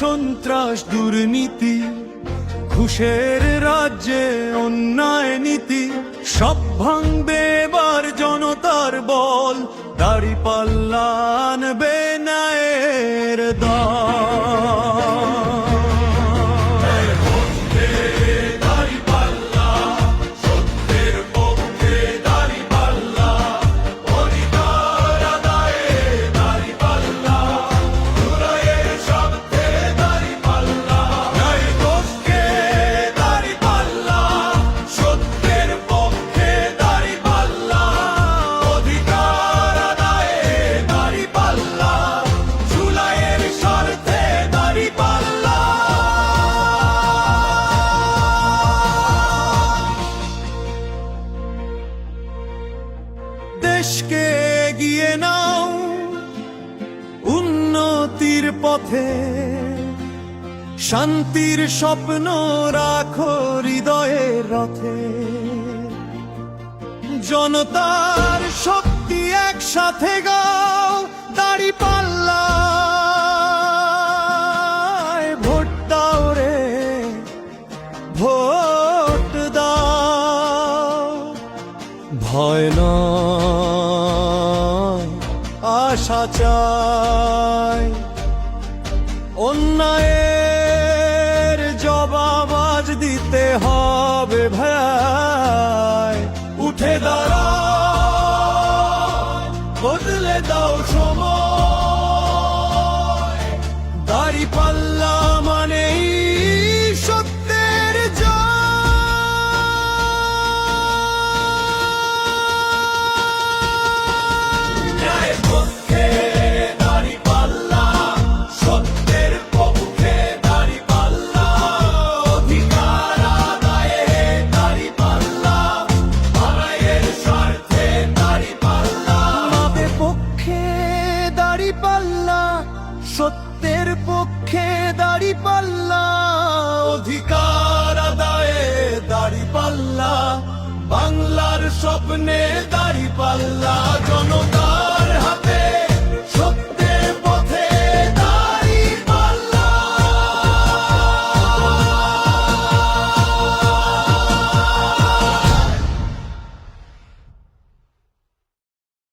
সন্ত্রাস, দুর্নীতি, ঘুষের রাজ্যে অন্যায় নীতি, সব ভাঙবে এবার জনতার বল। দাড়ি পাল্লান বেনায়ের দল। দেশকে এগিয়ে নাও। উন্নতির পথে শান্তির স্বপ্ন রাখো হৃদয়ের রথে। জনতার শক্তি একসাথে গাও, দাড়ি পাল্লা ভোট দাও ভয় আশা চাই। অন্যায়ের জবাব আজ দিতে হবে ভাই। উঠে দাঁড়া বদলে দাও সময়। সত্যের পক্ষে দাড়ি পাল্লা অধিকার আদায়ে দাড়ি পাল্লা বাংলার স্বপ্নে